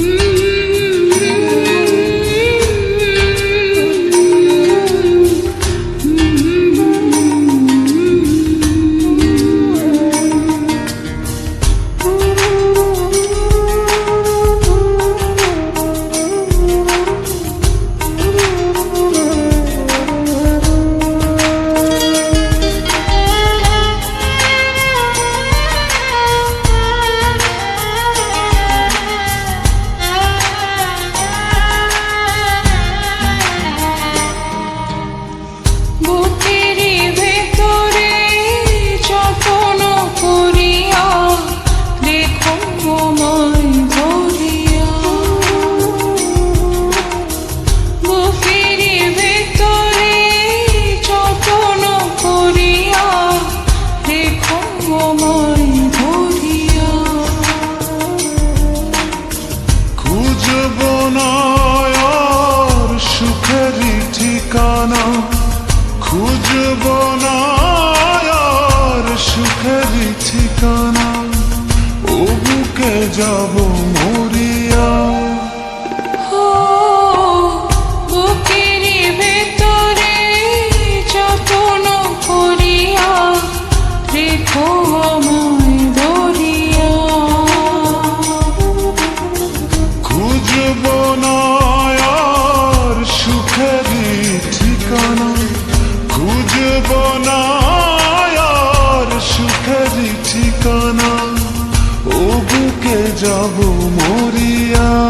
Mm. খুঁজব না আর সুখের ঠিকানা ও বুকে যাব ঠিকানা? ও বুকে যাব মরিয়া।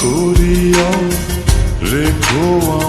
করিয়া রেখো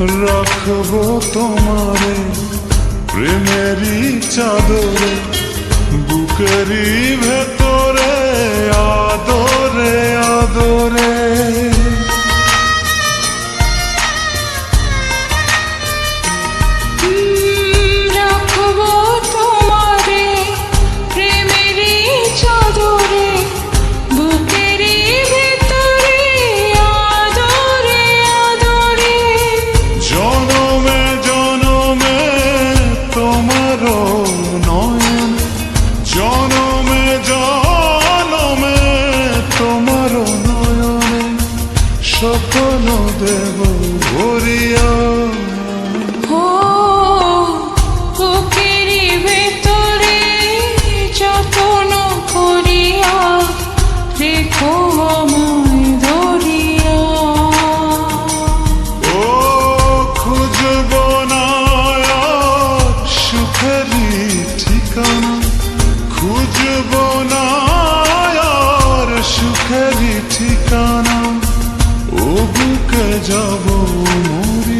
রাখব তোমারে প্রেমেরই চাদরে বুকেরি ভেতরে আদরে আদরে। যাব মরি